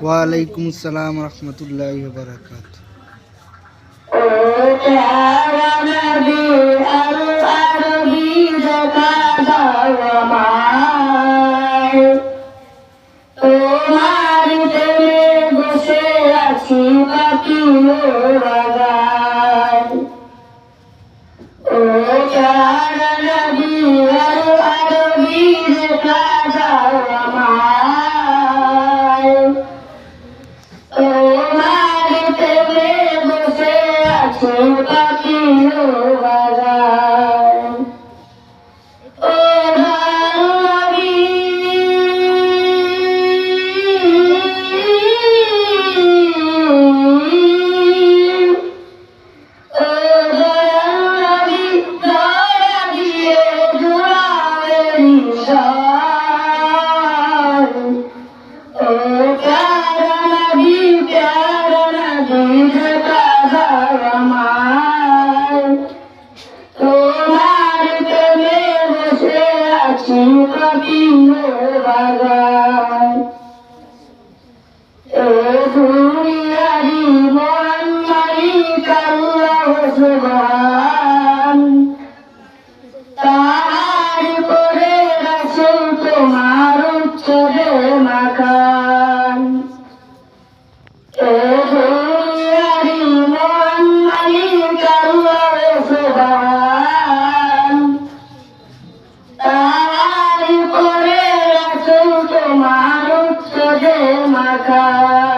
ওয়ালাইকুম আসসালাম রহমতুল্লাহ বারাকাত তোমার প্রেমে বসে আছি বাকি রাগা তোমার বসে আছো পাখি ও আছি જો માખા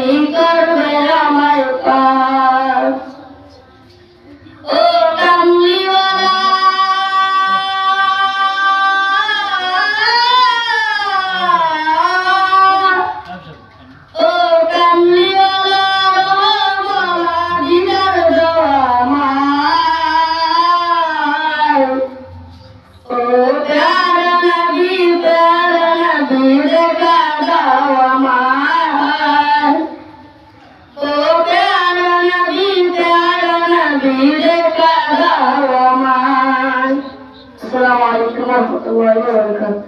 তুমি করবে আমায় পার। ও কামলিওয়ালা। ও কামলিওয়ালা দেওয়া আমায় ও প্যারা নবী প্যারা নবী দেখা দাও আমায়। দেখা দাও আসসালামু আলাইকুম ওয়া